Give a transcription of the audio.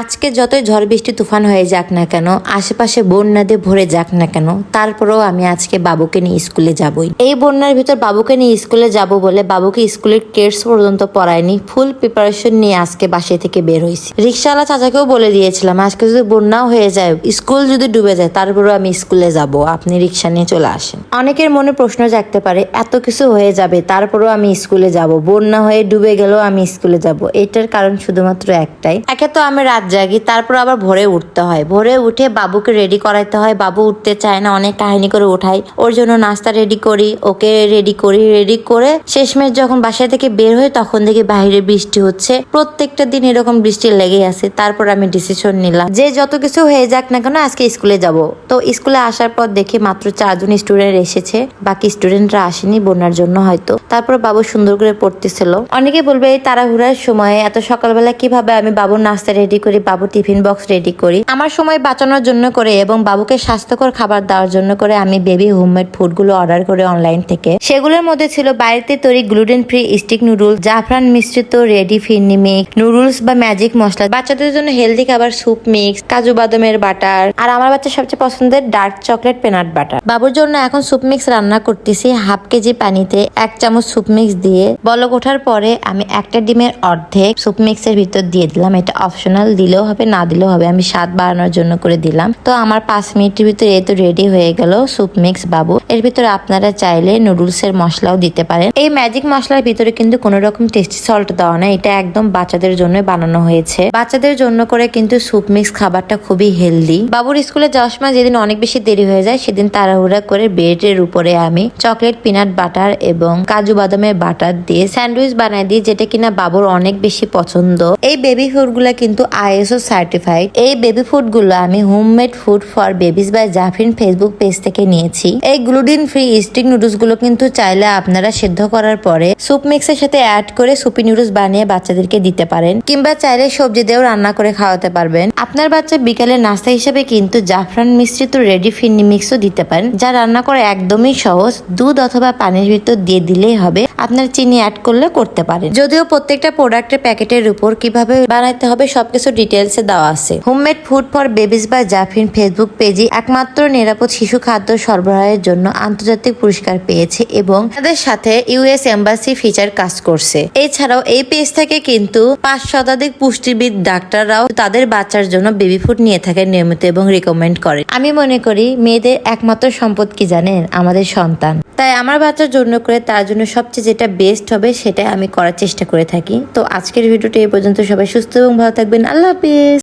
আজকে যতই ঝড় বৃষ্টি, তুফান হয়ে যাক না কেন, আশেপাশে বন্যা দিয়ে ভরে যাক না কেন, তারপরেও আমি আজকে বাবুকে নিয়ে স্কুলে যাবই। এই বন্যার ভিতর বাবুকে নিয়ে স্কুলে যাব বলে বাবুকে স্কুলের কেটস পর্যন্ত পড়ায়নি, ফুল প্রিপারেশন নিয়ে আজকে বাসা থেকে বের হয়েছি। রিক্সাওয়ালা চাচাকেও বলে দিয়েছিলাম, আজকে যদি বন্যাও হয়ে যায়, স্কুল যদি ডুবে যায়, তারপরেও আমি স্কুলে যাব, আপনি রিক্সা নিয়ে চলে আসেন। অনেকের মনে প্রশ্ন জাগতে পারে, এত কিছু হয়ে যাবে, তারপরেও আমি স্কুলে যাব, বন্যা হয়ে ডুবে গেলেও আমি স্কুলে যাব, এটার কারণ শুধুমাত্র একটাই। একে তো আমি রাত জাগি, তারপর আবার ভোরে উঠতে হয়। ভোরে উঠে বাবুকে রেডি করাইতে হয়। বাবু উঠতে চায় না, অনেক কাহিনী করে উঠাই। ওর জন্য নাস্তা রেডি করি, ওকে রেডি করি রেডি করে শেষমেশ যখন বাসা থেকে বের হই, তখন দেখি বাইরে বৃষ্টি হচ্ছে। প্রত্যেকটা দিন এরকম বৃষ্টি লেগে আছে। তারপর আমি ডিসিশন নিলাম যে যত কিছু হয়ে যাক না কেন, আজকে স্কুলে যাব। তো স্কুলে আসার পর দেখি মাত্র চারজন স্টুডেন্ট এসেছে। বাকি স্টুডেন্টরা আসেনি বন্যার জন্য হয়তো। তারপর বাবু সুন্দর করে পড়তেছিল। অনেকে বলবে, এই তাড়াহুড়ার সময় এত সকালবেলা কীভাবে আমি বাবুর নাস্তা রেডি করি বাবুর টিফিন বক্স রেডি করি। আমার সময় বাঁচানোর জন্য করে এবং বাবুকে স্বাস্থ্যকর খাবার দেওয়ার জন্য করে আমি বেবি হোমমেড ফুডগুলো অর্ডার করি অনলাইন থেকে। সেগুলোর মধ্যে ছিল বাড়িতে তৈরি গ্লুটেন ফ্রি স্টিক নুডলস জাফরান মিশ্রিত রেডি ফিরনি মিক্স নুডলস বা ম্যাজিক মশলা। বাচ্চাদের জন্য হেলদি খাবার স্যুপ মিক্স কাজু বাদামের বাটার, আর আমার বাচ্চার সবচেয়ে পছন্দের ডার্ক চকলেট পেনাট বাটার বাবুর জন্য এখন স্যুপ মিক্স রান্না করতেছি হাফ কেজি পানিতে, এক চামচ স্যুপ মিক্স দিয়ে। বলক ওঠার পরে আমি একটা ডিমের অর্ধেক স্যুপ মিক্সের ভিতর দিয়ে দিলাম, এটা অপশনাল দিলেও হবে, না দিলেও হবে। আমি স্বাদ বাড়ানোর জন্য করে দিলাম। তো আমার পাঁচ মিনিটের ভিতরে এই তো রেডি হয়ে গেল স্যুপ মিক্স বাবু। এর ভিতরে আপনারা চাইলে নুডলস এর মশলাও দিতে পারেন। এই ম্যাজিক মশলার ভিতরে কিন্তু কোনো রকম টেস্টি সল্ট দেওয়া না এটা একদম বাচ্চাদের জন্য বানানো হয়েছে। বাচ্চাদের জন্য করে কিন্তু স্যুপ মিক্স খাবারটা খুবই হেলদি বাবুর স্কুলে যাওয়ার সময় যেদিন অনেক বেশি দেরি হয়ে যায়, সেদিন তাড়াহুড়া করে ব্রেডের উপরে আমি চকলেট পিনাট বাটার এবং কাজু বাদামের বাটার দিয়ে স্যান্ডউইচ বানাই দিই, যেটা কিনা বাবুর অনেক বেশি পছন্দ। এই বেবি ফুডগুলা কিন্তু আইএসও সার্টিফাইড এই বেবি ফুডগুলো আমি homemade food for babies by Zafrin Facebook page থেকে নিয়েছি। এই গ্লুডিন ফ্রি স্টিক নুডলসগুলো কিন্তু চাইলে আপনারা সিদ্ধ করার পরে স্যুপ মিক্সের সাথে অ্যাড করে সুপি নুডলস বানিয়ে বাচ্চাদেরকে দিতে পারেন, কিংবা চাইলে সবজি দিয়েও রান্না করে খাওয়াতে পারবেন। আপনার বাচ্চা বিকালে নাস্তা হিসেবে কিন্তু জাফরান মিশ্রিত রেডি ফিন্নি মিক্সও দিতে পারেন, যা রান্না করা একদমই সহজ। দুধ অথবা পানির ভিতর দিয়ে দিলেই হবে। আপনার চিনি অ্যাড করলে করতে পারেন। যদিও প্রত্যেকটা প্রোডাক্টের প্যাকেটের উপর কীভাবে বানাইতে হবে সবকিছু ডিটেলসে দেওয়া আছে। হোমমেড ফুড ফর বেবিস বা জাফিন ফেসবুক পেজে একমাত্র নিরাপদ শিশু খাদ্য সরবরাহের জন্য আন্তর্জাতিক পুরস্কার পেয়েছে এবং তাদের সাথে ইউএস এম্বাসি ফিচার কাজ করছে। এছাড়াও এই পেজ থেকে কিন্তু পাঁচ শতাধিক পুষ্টিবিদ ডাক্তাররাও তাদের বাচ্চার জন্য বেবি ফুড নিয়ে থাকে নিয়মিত এবং রিকমেন্ড করেন আমি মনে করি মেয়েদের একমাত্র সম্পদ কি জানেন? আমাদের সন্তান। তাই আমার বাচ্চার জন্য করে তার জন্য সবচেয়ে যেটা বেস্ট হবে সেটাই আমি করার চেষ্টা করে থাকি। তো আজকের ভিডিওটি এই পর্যন্ত। সবাই সুস্থ এবং ভালো থাকবেন। আল্লাহ হাফিজ।